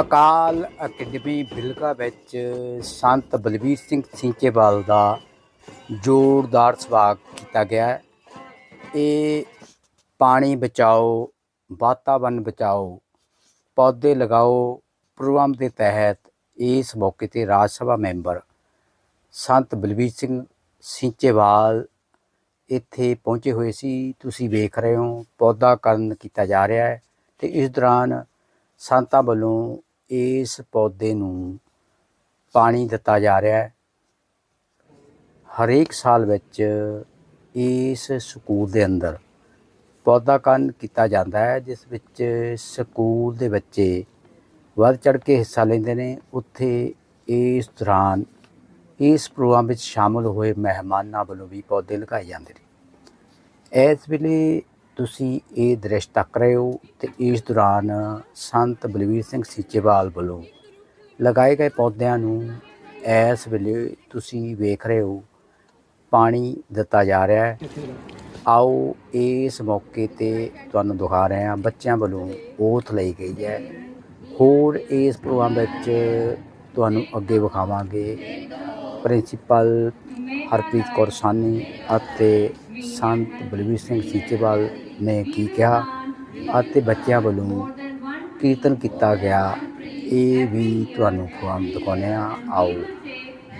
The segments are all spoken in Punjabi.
ਅਕਾਲ ਅਕੈਡਮੀ ਬਿਲਗਾ ਵਿੱਚ ਸੰਤ ਬਲਵੀਰ ਸਿੰਘ ਸਿੰਚੇਵਾਲ ਦਾ ਜ਼ੋਰਦਾਰ ਸਵਾਗਤ ਕੀਤਾ ਗਿਆ ਇਹ ਪਾਣੀ ਬਚਾਓ, ਵਾਤਾਵਰਨ ਬਚਾਓ, ਪੌਦੇ ਲਗਾਓ ਪ੍ਰੋਗਰਾਮ ਦੇ ਤਹਿਤ ਇਸ ਮੌਕੇ ਤੇ ਰਾਜ ਸਭਾ ਮੈਂਬਰ ਸੰਤ ਬਲਵੀਰ ਸਿੰਘ ਸਿੰਚੇਵਾਲ ਇੱਥੇ ਪਹੁੰਚੇ ਹੋਏ ਸੀ। ਤੁਸੀਂ ਵੇਖ ਰਹੇ ਹੋ, ਪੌਦਾ ਕਰਨ ਕੀਤਾ ਜਾ ਰਿਹਾ ਹੈ ਤੇ ਇਸ ਦੌਰਾਨ ਸੰਤਾਂ ਵੱਲੋਂ ਇਸ ਪੌਦੇ ਨੂੰ ਪਾਣੀ ਦਿੱਤਾ ਜਾ ਰਿਹਾ ਹੈ। ਹਰੇਕ ਸਾਲ ਵਿੱਚ ਇਸ ਸਕੂਲ ਦੇ ਅੰਦਰ ਪੌਦਾ ਕਰਨ ਕੀਤਾ ਜਾਂਦਾ ਹੈ, ਜਿਸ ਵਿੱਚ ਸਕੂਲ ਦੇ ਬੱਚੇ ਵੱਧ ਚੜ ਕੇ ਹਿੱਸਾ ਲੈਂਦੇ ਨੇ। ਉੱਥੇ ਇਸ ਦੌਰਾਨ ਇਸ ਪ੍ਰੋਗਰਾਮ ਵਿੱਚ ਸ਼ਾਮਲ ਹੋਏ ਮਹਿਮਾਨਾਂ ਵੱਲੋਂ ਵੀ ਪੌਦੇ ਲਗਾਏ ਜਾਂਦੇ ਨੇ। ਇਸ ਵੇਲੇ ਤੁਸੀਂ ਇਹ ਦ੍ਰਿਸ਼ ਤੱਕ ਰਹੇ ਹੋ ਤੇ ਇਸ ਦੌਰਾਨ ਸੰਤ ਬਲਵੀਰ ਸਿੰਘ ਸੀਚੇਵਾਲ ਵੱਲੋਂ ਲਗਾਏ ਗਏ ਪੌਦਿਆਂ ਨੂੰ ਇਸ ਵੇਲੇ ਤੁਸੀਂ ਵੇਖ ਰਹੇ ਹੋ, ਪਾਣੀ ਦਿੱਤਾ ਜਾ ਰਿਹਾ ਹੈ। ਆਓ ਇਸ ਮੌਕੇ ਤੇ ਤੁਹਾਨੂੰ ਦਿਖਾ ਰਹੇ ਹਾਂ, ਬੱਚਿਆਂ ਵੱਲੋਂ ਓਥ ਲਈ ਗਈ ਹੈ। ਹੋਰ ਇਸ ਪ੍ਰੋਗਰਾਮ ਵਿੱਚ ਤੁਹਾਨੂੰ ਅੱਗੇ ਵਿਖਾਵਾਂਗੇ। ਪ੍ਰਿੰਸੀਪਲ ਹਰਪ੍ਰੀਤ ਕੌਰ ਸਾਨੀ ਅਤੇ ਸੰਤ ਬਲਵੀਰ ਸਿੰਘ ਸੀਚੇਵਾਲ ਨੇ ਕੀ ਕਿਹਾ ਅਤੇ ਬੱਚਿਆਂ ਵੱਲੋਂ ਕੀਰਤਨ ਕੀਤਾ ਗਿਆ ਇਹ ਵੀ ਤੁਹਾਨੂੰ ਪ੍ਰੋਗਰਾਮ ਦਿਖਾਉਂਦੇ ਹਾਂ ਆਓ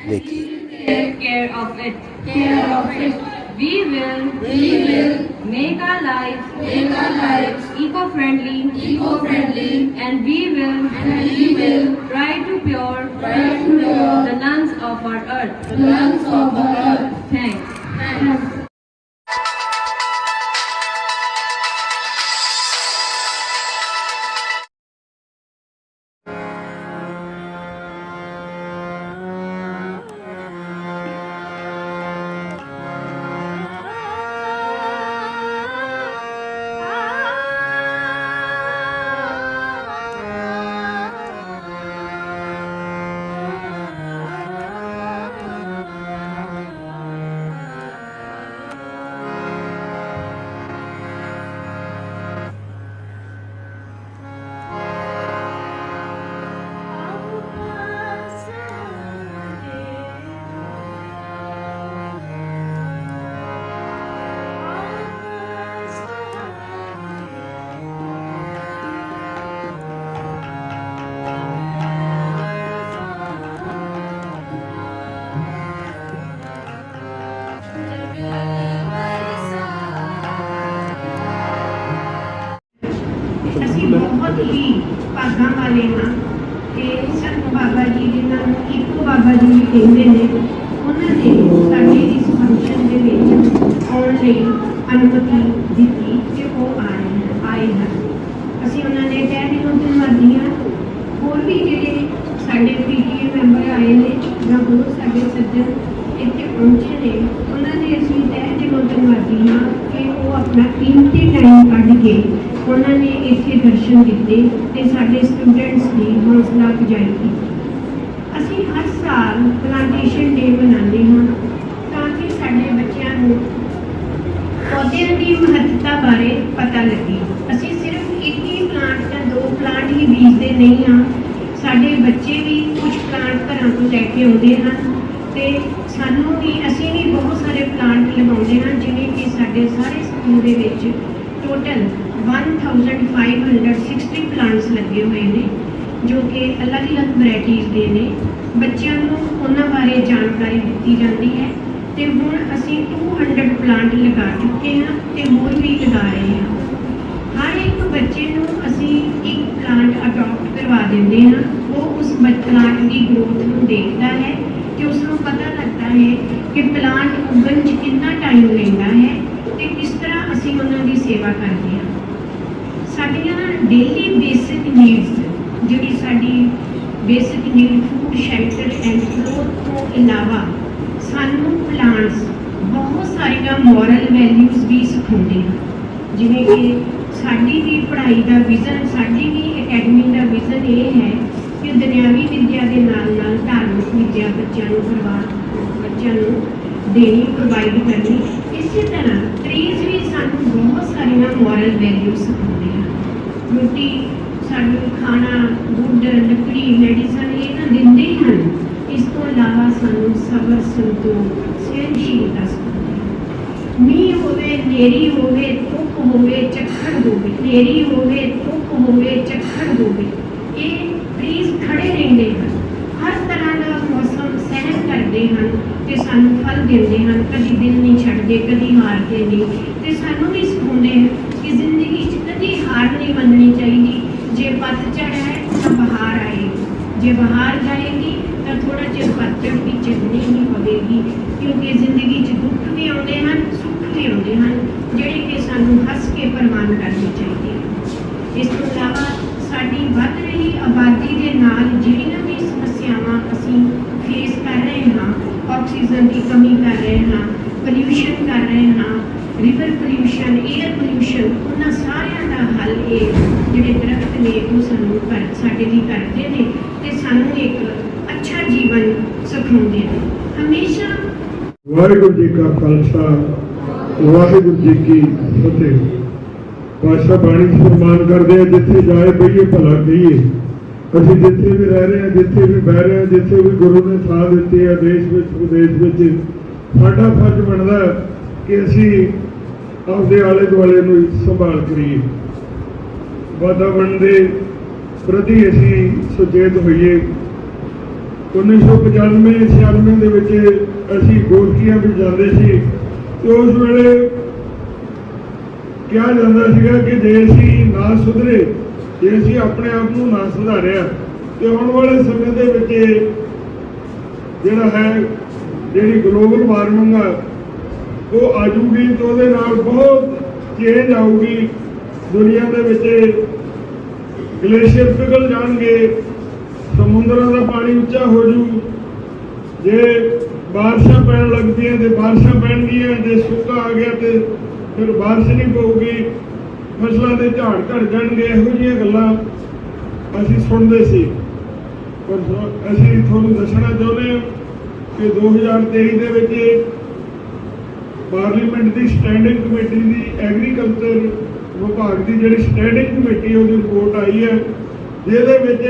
ਦੇਖੀਏ take care of it. care of it. We will, We will make our lives, make our lives eco-friendly, eco-friendly and we will, and we will try to pure try to pure the lungs of our earth. the lungs of the earth. Thanks. Thanks. ਕਿ ਸੰਤ ਬਾਬਾ ਜੀ ਜਿਨ੍ਹਾਂ ਨੂੰ ਇੱਕੋ ਬਾਬਾ ਜੀ ਵੀ ਕਹਿੰਦੇ ਨੇ, ਉਹਨਾਂ ਨੇ ਸਾਡੇ ਇਸ ਫੰਕਸ਼ਨ ਦੇ ਵਿੱਚ ਆਉਣ ਲਈ ਅਨੁਮਤੀ ਦਿੱਤੀ ਕਿ ਉਹ ਆਏ ਹਨ ਆਏ ਹਨ। ਅਸੀਂ ਉਹਨਾਂ ਦੇ ਤਹਿ ਦਿਲੋਂ ਧੰਨਵਾਦੀ ਹਾਂ। ਹੋਰ ਵੀ ਜਿਹੜੇ ਸਾਡੇ ਪੀਟੀਏ ਮੈਂਬਰ ਆਏ ਨੇ ਜਾਂ ਹੋਰ ਸਾਡੇ ਸੱਜਣ ਇੱਥੇ ਪਹੁੰਚੇ ਨੇ, ਉਹਨਾਂ ਦੇ ਅਸੀਂ ਤਹਿ ਦਿਲੋਂ ਧੰਨਵਾਦੀ ਹਾਂ ਕਿ ਉਹ ਆਪਣਾ ਕੀਮਤੀ ਟਾਈਮ ਕੱਢ ਕੇ ਉਹਨਾਂ ਨੇ ਇੱਥੇ ਦਰਸ਼ਨ ਦਿੱਤੇ ਤੇ ਸਾਡੇ ਸਟੂਡੈਂਟਸ ਦੀ ਹੌਸਲਾ ਅਫਜ਼ਾਈ ਕੀਤੀ। ਅਸੀਂ ਹਰ ਸਾਲ ਪਲਾਂਟੇਸ਼ਨ ਡੇ ਮਨਾਉਂਦੇ ਹਾਂ ਤਾਂ ਕਿ ਸਾਡੇ ਬੱਚਿਆਂ ਨੂੰ ਪੌਦਿਆਂ ਦੀ ਮਹੱਤਤਾ ਬਾਰੇ ਪਤਾ ਲੱਗੇ। ਅਸੀਂ ਸਿਰਫ ਇੱਕ ਹੀ ਪਲਾਂਟ ਜਾਂ ਦੋ ਪਲਾਂਟ ਹੀ ਬੀਜਦੇ ਨਹੀਂ ਹਾਂ। ਸਾਡੇ ਬੱਚੇ ਵੀ ਕੁਝ ਪਲਾਂਟ ਘਰਾਂ ਤੋਂ ਲੈ ਕੇ ਆਉਂਦੇ ਹਨ ਤੇ ਸਾਨੂੰ ਵੀ ਅਸੀਂ ਵੀ ਬਹੁਤ ਸਾਰੇ ਪਲਾਂਟ ਲਗਾਉਂਦੇ ਹਾਂ, ਜਿਵੇਂ ਕਿ ਸਾਡੇ ਸਾਰੇ ਸਕੂਲ ਦੇ ਵਿੱਚ ਟੋਟਲ 1560 ਪਲਾਂਟਸ ਲੱਗੇ ਹੋਏ ਨੇ, ਜੋ ਕਿ ਅਲੱਗ-ਅਲੱਗ ਵੈਰਾਈਟੀਜ਼ ਦੇ ਨੇ। ਬੱਚਿਆਂ ਨੂੰ ਉਹਨਾਂ ਬਾਰੇ ਜਾਣਕਾਰੀ ਦਿੱਤੀ ਜਾਂਦੀ ਹੈ ਤੇ ਹੁਣ ਅਸੀਂ 200 ਪਲਾਂਟ ਲਗਾ ਚੁੱਕੇ ਹਾਂ ਤੇ ਹੋਰ ਵੀ ਲਗਾ ਰਹੇ ਹਾਂ। ਹਰ ਇੱਕ ਬੱਚੇ ਨੂੰ ਅਸੀਂ ਇੱਕ ਪਲਾਂਟ ਅਡਾਪਟ ਕਰਵਾ ਦਿੰਦੇ ਹਾਂ। ਉਹ ਉਸ ਪਲਾਂਟ ਦੀ ਗਰੋਥ ਨੂੰ ਦੇਖਦਾ ਹੈ ਤੇ ਉਸ ਨੂੰ ਪਤਾ ਲੱਗਦਾ ਹੈ ਕਿ ਪਲਾਂਟ ਉਗਣ 'ਚ ਕਿੰਨਾ ਟਾਈਮ ਲੈਂਦਾ ਹੈ ਤੇ ਕਿਸ ਤਰ੍ਹਾਂ ਅਸੀਂ ਉਹਨਾਂ ਦੀ ਸੇਵਾ ਕਰਦੇ ਹਾਂ ਸਾਡੀਆਂ ਡੇਲੀ ਬੇਸਿਕ ਨੀਡਸ ਜਿਹੜੀ ਸਾਡੀ basic need food shelter and cloth ਤੋਂ ਇਲਾਵਾ ਸਾਨੂੰ ਪਲਾਂਟਸ ਬਹੁਤ ਸਾਰੀਆਂ ਮੋਰਲ ਵੈਲਿਊਜ਼ ਵੀ ਸਿਖਾਉਂਦੇ ਹਨ ਜਿਵੇਂ ਕਿ ਸਾਡੀ ਵੀ ਪੜ੍ਹਾਈ ਦਾ ਵਿਜ਼ਨ ਸਾਡੀ ਵੀ ਅਕੈਡਮੀ ਦਾ ਵਿਜ਼ਨ ਇਹ ਹੈ ਕਿ ਦੁਨਿਆਵੀ ਵਿੱਦਿਆ ਦੇ ਨਾਲ ਨਾਲ ਧਾਰਮਿਕ ਵਿੱਦਿਆ ਬੱਚਿਆਂ ਨੂੰ ਕਰਵਾ ਬੱਚਿਆਂ ਨੂੰ ਦੇਣੀ ਪ੍ਰੋਵਾਈਡ ਕਰਨੀ, ਇਸੇ ਤਰ੍ਹਾਂ ਟ੍ਰੀਜ਼ ਵੀ ਸਾਨੂੰ ਬਹੁਤ ਸਾਰੀਆਂ ਮੋਰਲ ਵੈਲਿਊ ਸਿਖਾਉਂਦੇ ਹਨ। ਰੋਟੀ ਸਾਨੂੰ ਖਾਣਾ ਗੁੜ ਲੱਕੜੀ ਮੈਡੀਸਨ ਸਨ ਇਹ ਤਾਂ ਦਿੰਦੇ ਹੀ ਹਨ। ਇਸ ਤੋਂ ਇਲਾਵਾ ਸਾਨੂੰ ਸਬਰ, ਸੰਤੋਖ ਸਹਿਨਸ਼ੀਲਤਾ ਸਿਖਾਉਂਦੇ ਹਨ। ਮੀਂਹ ਹੋਵੇ ਨੇਰੀ ਹੋਵੇ, ਧੁੱਪ ਹੋਵੇ, ਝੱਖੜ ਹੋਵੇ ਨੇਰੀ ਹੋਵੇ, ਧੁੱਪ ਹੋਵੇ, ਝੱਖੜ ਹੋਵੇ, ਇਹ ਟਰੀਜ਼ ਖੜੇ ਰਹਿੰਦੇ ਹਨ ਹਰ ਤਰ੍ਹਾਂ ਦਾ ਮੌਸਮ ਸਹਿਣ ਕਰਦੇ ਹਨ ਤੇ ਸਾਨੂੰ ਫਲ ਦਿੰਦੇ ਹਨ, ਕਦੀ ਦਿਲ ਨਹੀਂ ਛੱਡਦੇ, ਕਦੀ ਹਾਰਦੇ ਨਹੀਂ ਤੇ ਸਾਨੂੰ ਵੀ ਸਿਖਾਉਂਦੇ ਹਨ ਕਿ ਜ਼ਿੰਦਗੀ 'ਚ ਕਦੀ ਹਾਰ ਨਹੀਂ ਮੰਨਣੀ ਚਾਹੀਦੀ। ਜੇ ਪਤਝੜ ਹੈ ਤਾਂ ਬਹਾਰ ਆਏਗੀ। ਜੇ ਬਹਾਰ ਜਾਏਗੀ ਤਾਂ ਥੋੜਾ ਚਿਰ ਪਤਝੜ ਵੀ ਚੱਲਣੀ ਹੀ ਪਵੇਗੀ ਕਿਉਂਕਿ ਜ਼ਿੰਦਗੀ 'ਚ ਦੁੱਖ ਵੀ ਆਉਂਦੇ ਹਨ, ਸੁੱਖ ਵੀ ਆਉਂਦੇ ਹਨ, ਜਿਹੜੇ ਕਿ ਸਾਨੂੰ ਹੱਸ ਕੇ ਪ੍ਰਵਾਨ ਕਰਨੇ ਚਾਹੀਦੀ ਹੈ ਇਸ ਤੋਂ ਇਲਾਵਾ ਸਾਡੀ ਵੱਧ ਰਹੀ ਆਬਾਦੀ ਦੇ ਨਾਲ ਜਿਹੜੀਆਂ ਵੀ ਸਮੱਸਿਆਵਾਂ ਅਸੀਂ ਫੇਸ ਕਰ ਰਹੇ ਹਾਂ ਆਕਸੀਜਨ ਦੀ ਕਮੀ ਕਰ ਰਹੇ ਹਾਂ ਪੋਲਿਊਸ਼ਨ ਕਰ ਰਹੇ ਹਾਂ ਰਿਵਰ ਪੋਲਿਊਸ਼ਨ 에ਅਰ ਪੋਲਿਊਸ਼ਨ ਉਹਨਾਂ ਸਾਰਿਆਂ ਦਾ ਹੱਲ ਇਹ ਜਿਹੜੇ ਦਰਖਤ ਨੇ ਉਹ ਸਾਨੂੰ ਕਰ ਸਾਡੇ ਲਈ ਕਰਦੇ ਨੇ ਤੇ ਸਾਨੂੰ ਇੱਕ ਅੱਛਾ ਜੀਵਨ ਸਿਖਾਉਂਦੇ ਨੇ। ਹਮੇਸ਼ਾ ਵਾਹਿਗੁਰੂ ਜੀ ਕਾ ਖਾਲਸਾ, ਵਾਹਿਗੁਰੂ ਜੀ ਕੀ ਫਤਿਹ। ਪਾਸ਼ਾ ਬਾਣੀ ਸਨਮਾਨ ਕਰਦੇ ਆ, ਜਿੱਥੇ ਜਾਏ ਬਈਏ, ਭਲਾ ਕਹੀਏ। ਅਸੀਂ ਜਿੱਥੇ ਵੀ ਰਹਿ ਰਹੇ ਹਾਂ, ਜਿੱਥੇ ਵੀ ਬਹਿ ਰਹੇ ਹਾਂ, ਜਿੱਥੇ ਵੀ ਗੁਰੂ ਨੇ ਥਾਂ ਦਿੱਤੀ ਹੈ, ਦੇਸ਼ ਵਿੱਚ, ਵਿਦੇਸ਼ ਵਿੱਚ, ਸਾਡਾ ਫਰਜ਼ ਬਣਦਾ ਕਿ ਅਸੀਂ ਆਪਦੇ ਆਲੇ ਦੁਆਲੇ ਨੂੰ ਸੰਭਾਲ ਕਰੀਏ। ਵਾਤਾਵਰਣ ਦੇ ਪ੍ਰਤੀ ਅਸੀਂ ਸੁਚੇਤ ਹੋਈਏ। 1995 96 ਦੇ ਵਿੱਚ ਅਸੀਂ ਗੋਰਕੀਆਂ ਵੀ ਜਾਂਦੇ ਸੀ ਤੇ ਉਸ ਵੇਲੇ ਕਿਹਾ ਜਾਂਦਾ ਸੀਗਾ ਕਿ ਜੇ ਅਸੀਂ ਨਾ ਸੁਧਰੇ ਜੇ ਅਸੀਂ ਆਪਣੇ ਆਪ ਨੂੰ ਨਾ ਸੁਧਾਰਿਆ ਤੇ ਆਉਣ ਵਾਲੇ ਸਮੇਂ ਦੇ ਵਿੱਚ ਜਿਹੜਾ ਹੈ, ਜਿਹੜੀ ਗਲੋਬਲ ਵਾਰਮਿੰਗ ਆ, ਉਹ ਆਜੂਗੀ ਤੇ ਉਹਦੇ ਨਾਲ ਬਹੁਤ ਚੇਂਜ ਆਊਗੀ। ਦੁਨੀਆ ਦੇ ਵਿੱਚ ਗਲੇਸ਼ੀਅਰ ਪਿਘਲ ਜਾਣਗੇ, ਸਮੁੰਦਰਾਂ ਦਾ ਪਾਣੀ ਉੱਚਾ ਹੋ ਜੂ। ਜੇ ਬਾਰਿਸ਼ਾਂ ਪੈਣ ਲੱਗਦੀਆਂ ਤੇ ਬਾਰਿਸ਼ਾਂ ਪੈਣਗੀਆਂ, ਜੇ ਸੁੱਕਾ ਆ ਗਿਆ ਤੇ ਫਿਰ ਬਾਰਿਸ਼ ਨਹੀਂ ਪਊਗੀ। ਫਸਲਾਂ ਦੇ ਝਾੜ ਘਟ ਜਾਣਗੇ, ਇਹੋ ਜਿਹੀਆਂ ਗੱਲਾਂ ਅਸੀਂ ਸੁਣਦੇ ਸੀ। ਪਰ ਅਸੀਂ ਤੁਹਾਨੂੰ ਦੱਸਣਾ ਚਾਹੁੰਦੇ ਹਾਂ ਕਿ 2023 ਦੇ ਵਿੱਚ ਪਾਰਲੀਮੈਂਟ ਦੀ ਸਟੈਂਡਿੰਗ ਕਮੇਟੀ ਦੀ ਐਗਰੀਕਲਚਰ ਵਿਭਾਗ ਦੀ ਜਿਹੜੀ ਸਟੈਂਡਿੰਗ ਕਮੇਟੀ ਉਹਦੀ ਰਿਪੋਰਟ ਆਈ ਹੈ, ਜਿਹਦੇ ਵਿੱਚ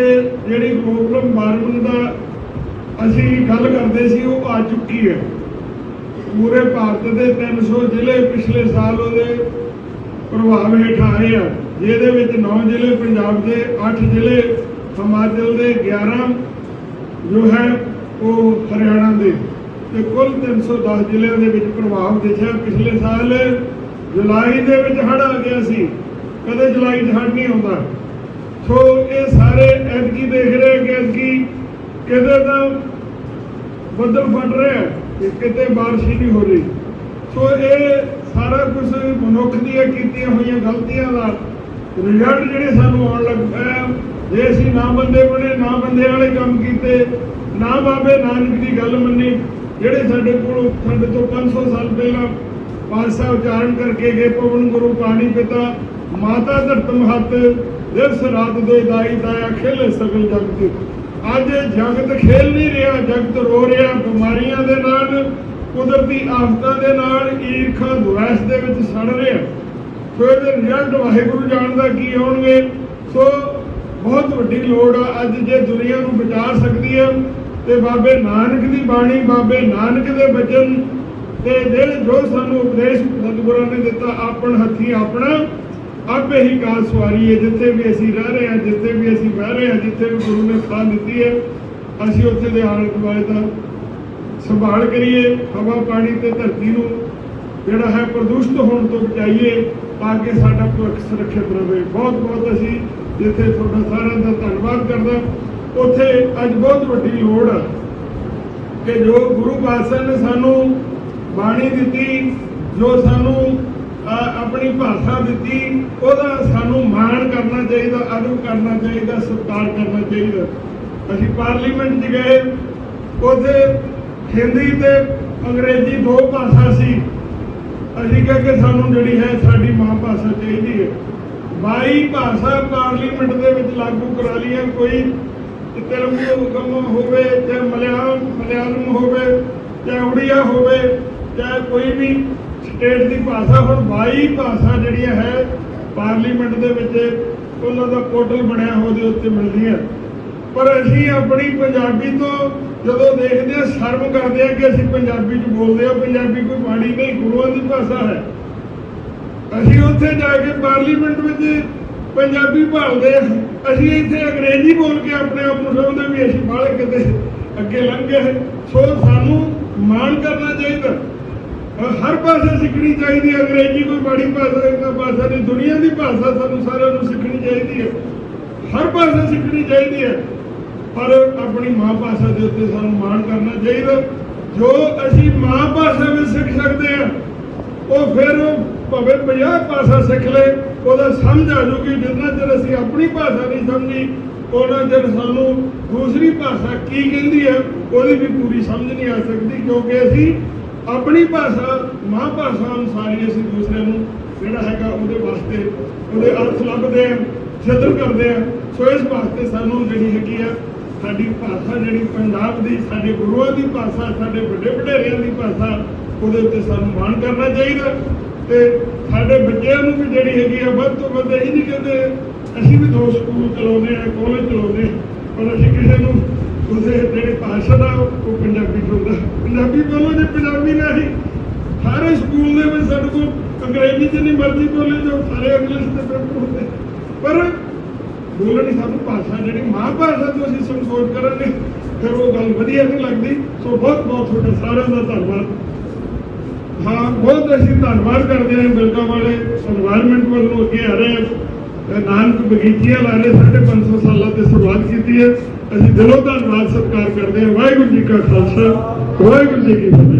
ਜਿਹੜੀ ਗਲੋਬਲ ਵਾਰਮਿੰਗ ਦਾ ਅਸੀਂ ਗੱਲ ਕਰਦੇ ਸੀ, ਉਹ ਆ ਚੁੱਕੀ ਹੈ। ਪੂਰੇ ਭਾਰਤ ਦੇ 300 ਜ਼ਿਲ੍ਹੇ ਪਿਛਲੇ ਸਾਲ ਉਹਦੇ ਪ੍ਰਭਾਵ ਹੇਠ ਆਏ ਆ। ਜਿਹਦੇ ਵਿੱਚ 9 ਜ਼ਿਲ੍ਹੇ, ਪੰਜਾਬ ਦੇ 8 ਜ਼ਿਲ੍ਹੇ, ਹਿਮਾਚਲ ਦੇ 11 ਜੋ ਹੈ ਉਹ ਹਰਿਆਣਾ ਦੇ। ਤੇ ਕੁੱਲ 310 ਜ਼ਿਲ੍ਹਿਆਂ ਦੇ ਵਿੱਚ ਪ੍ਰਭਾਵ ਦਿਖਿਆ। ਪਿਛਲੇ ਸਾਲ ਜੁਲਾਈ ਦੇ ਵਿੱਚ ਹੜ੍ਹ ਆ ਗਿਆ ਸੀ। ਕਦੇ ਜੁਲਾਈ 'ਚ ਹੜ੍ਹ ਨਹੀਂ ਆਉਂਦਾ। ਸੋ ਇਹ ਸਾਰੇ ਐਤਕੀ ਦੇਖ ਰਹੇ ਕਿ ਐਤਕੀ ਕਿਤੇ ਤਾਂ ਬੱਦਲ ਫਟ ਰਿਹਾ ਤੇ ਕਿਤੇ ਬਾਰਿਸ਼ ਹੀ ਨਹੀਂ ਹੋ ਰਹੀ। ਸੋ ਇਹ ਸਾਰਾ ਕੁਝ ਮਨੁੱਖ ਦੀਆਂ ਕੀਤੀਆਂ ਹੋਈਆਂ ਗਲਤੀਆਂ ਦਾ ਰਿਜ਼ਲਟ ਜਿਹੜੇ ਸਾਨੂੰ ਆਉਣ ਲੱਗ ਪਿਆ ਜੇ ਅਸੀਂ ਨਾ ਬੰਦੇ ਬਣੇ, ਨਾ ਬੰਦੇ ਵਾਲੇ ਕੰਮ ਕੀਤੇ, ਨਾ ਬਾਬੇ ਨਾਨਕ ਦੀ ਗੱਲ ਮੰਨੀ, ਜਿਹੜੇ ਸਾਡੇ ਕੋਲ ਸਾਡੇ ਤੋਂ 500 ਸਾਲ ਪਹਿਲਾਂ ਪਾਤਸ਼ਾਹ ਉਚਾਰਨ ਕਰਕੇ ਗਏ ਪਵਨ ਗੁਰੂ ਪਾਣੀ ਪਿਤਾ, ਮਾਤਾ ਧਰਤਮ ਹੱਥ ਦਿਵਸ ਰਾਤ ਦੇ ਦਾਈ ਦਾਇਆ ਖੇਲੇ ਸਗਲ ਜਗਤ। ਅੱਜ ਜਗਤ ਖੇਲ ਨਹੀਂ ਰਿਹਾ, ਜਗਤ ਰੋ ਰਿਹਾ, ਬਿਮਾਰੀਆਂ ਦੇ ਨਾਲ ਕੁਦਰਤੀ ਆਫਤਾਂ ਦੇ ਨਾਲ ਈਰਖਾ ਦੁਆਸ ਦੇ ਵਿੱਚ ਸੜ ਰਹੇ ਰਿਹਾ ਸੋ ਇਹਦੇ ਰਿਜ਼ਲਟ ਵਾਹਿਗੁਰੂ ਜਾਣਦਾ ਕੀ ਆਉਣਗੇ ਸੋ ਬਹੁਤ ਵੱਡੀ ਲੋੜ ਆ, ਅੱਜ ਜੇ ਦੁਨੀਆ ਨੂੰ ਬਚਾ ਸਕਦੀ ਹੈ, ਤੇ ਬਾਬੇ ਨਾਨਕ ਦੀ ਬਾਣੀ, ਬਾਬੇ ਨਾਨਕ ਦੇ ਬਚਨ ਤੇ ਜਿਹੜੇ ਜੋ ਸਾਨੂੰ ਉਪਦੇਸ਼ ਸਤਿਗੁਰਾਂ ਨੇ ਦਿੱਤਾ, ਆਪਣ ਹੱਥੀ ਆਪਣਾ, ਆਪੇ ਹੀ ਕਾਰ ਸਵਾਰੀ ਹੈ। ਜਿੱਥੇ ਵੀ ਅਸੀਂ ਰਹਿ ਰਹੇ ਹਾਂ, ਜਿੱਥੇ ਵੀ ਅਸੀਂ ਬਹਿ ਰਹੇ ਹਾਂ, ਜਿੱਥੇ ਵੀ ਗੁਰੂ ਨੇ ਥਾਂ ਦਿੱਤੀ ਹੈ, ਅਸੀਂ ਉੱਥੇ ਦੇ ਆਲੇ ਦੁਆਲੇ ਦਾ ਸੰਭਾਲ ਕਰੀਏ, ਹਵਾ, ਪਾਣੀ ਤੇ ਧਰਤੀ ਨੂੰ ਜਿਹੜਾ ਹੈ ਪ੍ਰਦੂਸ਼ਿਤ ਹੋਣ ਤੋਂ ਬਚਾਈਏ, ਤਾਂ ਕਿ ਸਾਡਾ ਭਵਿੱਖ ਸੁਰੱਖਿਅਤ ਰਹੇ। ਬਹੁਤ ਬਹੁਤ ਅਸੀਂ ਜਿੱਥੇ ਤੁਹਾਡਾ ਸਾਰਿਆਂ ਦਾ ਧੰਨਵਾਦ ਕਰਦਾ ਉੱਥੇ ਅੱਜ ਬਹੁਤ ਵੱਡੀ ਲੋੜ ਆ ਕਿ ਜੋ ਗੁਰੂ ਪਾਤਸ਼ਾਹ ਨੇ ਸਾਨੂੰ ਬਾਣੀ ਦਿੱਤੀ, ਜੋ ਸਾਨੂੰ ਆਪਣੀ ਭਾਸ਼ਾ ਦਿੱਤੀ, ਉਹਦਾ ਸਾਨੂੰ ਮਾਣ ਕਰਨਾ ਚਾਹੀਦਾ ਅਦਬ ਕਰਨਾ ਚਾਹੀਦਾ, ਸਤਿਕਾਰ ਕਰਨਾ ਚਾਹੀਦਾ। ਅਸੀਂ ਪਾਰਲੀਮੈਂਟ 'ਚ ਗਏ, ਉੱਥੇ ਹਿੰਦੀ ਤੇ ਅੰਗਰੇਜ਼ੀ ਦੋ ਭਾਸ਼ਾ ਸੀ। ਅਸੀਂ ਕਿਹਾ ਕਿ ਸਾਨੂੰ ਜਿਹੜੀ ਹੈ ਸਾਡੀ ਮਾਂ ਭਾਸ਼ਾ ਚਾਹੀਦੀ ਹੈ। 22 ਭਾਸ਼ਾ ਪਾਰਲੀਮੈਂਟ ਦੇ ਵਿੱਚ ਲਾਗੂ ਕਰਾ ਲਈਆਂ ਕੋਈ ਤੇਲਗੂ ਕੰਮ ਹੋਵੇ, ਚਾਹੇ ਮਲਿਆਲਮ ਮਲਿਆਲਮ ਹੋਵੇ, ਚਾਹੇ ਉੜੀਆ ਹੋਵੇ, ਚਾਹੇ ਕੋਈ ਵੀ ਸਟੇਟ ਦੀ ਭਾਸ਼ਾ ਹੁਣ 22 ਭਾਸ਼ਾ ਜਿਹੜੀਆਂ ਹੈ, ਪਾਰਲੀਮੈਂਟ ਦੇ ਵਿੱਚ ਉਹਨਾਂ ਦਾ ਪੋਰਟਲ ਬਣਿਆ ਉਹਦੇ ਉੱਤੇ ਮਿਲਦੀਆਂ ਪਰ ਅਸੀਂ ਆਪਣੀ ਪੰਜਾਬੀ ਤੋਂ ਜਦੋਂ ਦੇਖਦੇ ਹਾਂ, ਸ਼ਰਮ ਕਰਦੇ ਹਾਂ ਕਿ ਅਸੀਂ ਪੰਜਾਬੀ ਚ ਬੋਲਦੇ ਹਾਂ, ਪੰਜਾਬੀ ਕੋਈ ਮਾੜੀ ਨਹੀਂ, ਗੁਰੂਆਂ ਦੀ ਭਾਸ਼ਾ ਹੈ। ਅਸੀਂ ਉੱਥੇ ਜਾ ਕੇ ਪਾਰਲੀਮੈਂਟ ਵਿੱਚ ਪੰਜਾਬੀ ਭਾਲਦੇ ਹਾਂ। ਅਸੀਂ ਇੱਥੇ ਅੰਗਰੇਜ਼ੀ ਬੋਲ ਕੇ ਆਪਣੇ ਆਪ ਨੂੰ ਸਮਝਦੇ ਵੀ ਅਸੀਂ ਬਾਹਲੇ ਕਿਤੇ ਅੱਗੇ ਲੰਘ ਗਏ ਸੋ ਸਾਨੂੰ ਮਾਣ ਕਰਨਾ ਚਾਹੀਦਾ। ਹਰ ਭਾਸ਼ਾ ਸਿੱਖਣੀ ਚਾਹੀਦੀ ਹੈ। ਅੰਗਰੇਜ਼ੀ ਕੋਈ ਮਾੜੀ ਭਾਸ਼ਾ ਇੱਕ ਭਾਸ਼ਾ ਨਹੀਂ ਦੁਨੀਆ ਦੀ ਭਾਸ਼ਾ ਸਾਨੂੰ ਸਾਰਿਆਂ ਨੂੰ ਸਿੱਖਣੀ ਚਾਹੀਦੀ ਹੈ। ਹਰ ਭਾਸ਼ਾ ਸਿੱਖਣੀ ਚਾਹੀਦੀ ਹੈ। ਪਰ ਆਪਣੀ ਮਾਂ ਭਾਸ਼ਾ ਦੇ ਉੱਤੇ ਸਾਨੂੰ ਮਾਣ ਕਰਨਾ ਚਾਹੀਦਾ। ਜੋ ਅਸੀਂ ਮਾਂ ਭਾਸ਼ਾ ਵਿੱਚ ਸਿੱਖ ਸਕਦੇ ਹਾਂ, ਉਹ ਫਿਰ ਭਾਵੇਂ 50 ਭਾਸ਼ਾ ਸਿੱਖ ਲੈ, ਉਹਦਾ ਸਮਝ ਆ ਜੂਗੀ। ਜਿੰਨਾ ਚਿਰ ਅਸੀਂ ਆਪਣੀ ਭਾਸ਼ਾ ਨਹੀਂ ਸਮਝੀ ਉਹਨਾਂ ਚਿਰ ਸਾਨੂੰ ਦੂਸਰੀ ਭਾਸ਼ਾ ਕੀ ਕਹਿੰਦੀ ਹੈ, ਉਹਦੀ ਵੀ ਪੂਰੀ ਸਮਝ ਨਹੀਂ ਆ ਸਕਦੀ। ਕਿਉਂਕਿ ਅਸੀਂ ਆਪਣੀ ਭਾਸ਼ਾ, ਮਾਂ ਭਾਸ਼ਾ ਅਨੁਸਾਰ ਹੀ ਅਸੀਂ ਦੂਸਰਿਆਂ ਨੂੰ ਜਿਹੜਾ ਹੈਗਾ ਉਹਦੇ ਵਾਸਤੇ ਉਹਦੇ ਅਰਥ ਲੱਭਦੇ ਆ ਸਿੱਧਰ ਕਰਦੇ ਆ ਸੋ ਇਸ ਵਾਸਤੇ ਸਾਨੂੰ ਜਿਹੜੀ ਹੈਗੀ ਆ ਸਾਡੀ ਭਾਸ਼ਾ ਜਿਹੜੀ ਪੰਜਾਬ ਦੀ ਸਾਡੇ ਗੁਰੂਆਂ ਦੀ ਭਾਸ਼ਾ ਸਾਡੇ ਵੱਡੇ ਵਡੇਰਿਆਂ ਦੀ ਭਾਸ਼ਾ ਉਹਦੇ ਉੱਤੇ ਸਾਨੂੰ ਮਾਣ ਕਰਨਾ ਚਾਹੀਦਾ। ਤੇ ਸਾਡੇ ਬੱਚਿਆਂ ਨੂੰ ਵੀ ਜਿਹੜੀ ਹੈਗੀ ਆ ਵੱਧ ਤੋਂ ਵੱਧ ਇਹ ਨਹੀਂ ਕਹਿੰਦੇ ਅਸੀਂ ਵੀ ਦੋ ਸਕੂਲ ਚਲਾਉਂਦੇ ਆ ਕਾਲਜ ਚਲਾਉਂਦੇ ਆ, ਪਰ ਅਸੀਂ ਕਿਸੇ ਨੂੰ ਉਹਦੇ ਜਿਹੜੀ ਭਾਸ਼ਾ ਦਾ ਉਹ ਪੰਜਾਬੀ ਚ ਪੰਜਾਬੀ ਬੋਲੋ ਜੇ ਪੰਜਾਬੀ ਨਹੀਂ ਸਾਰੇ ਸਕੂਲ ਦੇ ਵਿੱਚ ਸਾਡੇ ਕੋਲ ਅੰਗਰੇਜ਼ੀ ਚ ਨਹੀਂ ਮਰਜ਼ੀ ਬੋਲੇ ਜੋ ਸਾਰੇ ਇੰਗਲਿਸ਼ ਦੇ ਪੇਪਰ ਹੁੰਦੇ। ਪਰ ਬੋਲਣੀ ਸਾਨੂੰ ਭਾਸ਼ਾ ਜਿਹੜੀ ਮਾਂ ਭਾਸ਼ਾ ਤੋਂ ਅਸੀਂ ਸੰਸੋਧ ਕਰਾਂਗੇ। ਫਿਰ ਉਹ ਗੱਲ ਵਧੀਆ ਨਹੀਂ ਲੱਗਦੀ। ਸੋ ਬਹੁਤ ਬਹੁਤ ਤੁਹਾਡਾ ਸਾਰਿਆਂ ਦਾ ਧੰਨਵਾਦ। ਹਾਂ, ਬਹੁਤ ਅਸੀਂ ਧੰਨਵਾਦ ਕਰਦੇ ਹਾਂ ਬਿਲਕਾ ਵਾਲੇ এনवायरमेंट ਵੱਲੋਂ ਅੱਗੇ ਆ ਰਹੇ ਹਨ ਨਾਨਕ ਬਗੀਚੀਆਂ ਲਾਰੇ 550 ਸਾਲਾਂ ਤੇ ਸ਼ੁਰੂਆਤ ਕੀਤੀ ਹੈ। ਅਸੀਂ ਦਿਲੋਂ ਧੰਨਵਾਦ, ਸਤਿਕਾਰ ਕਰਦੇ ਹਾਂ। ਵਾਹਿਗੁਰੂ ਜੀ ਕਾ ਖਾਲਸਾ, ਵਾਹਿਗੁਰੂ ਜੀ ਕੀ ਫਤਿਹ।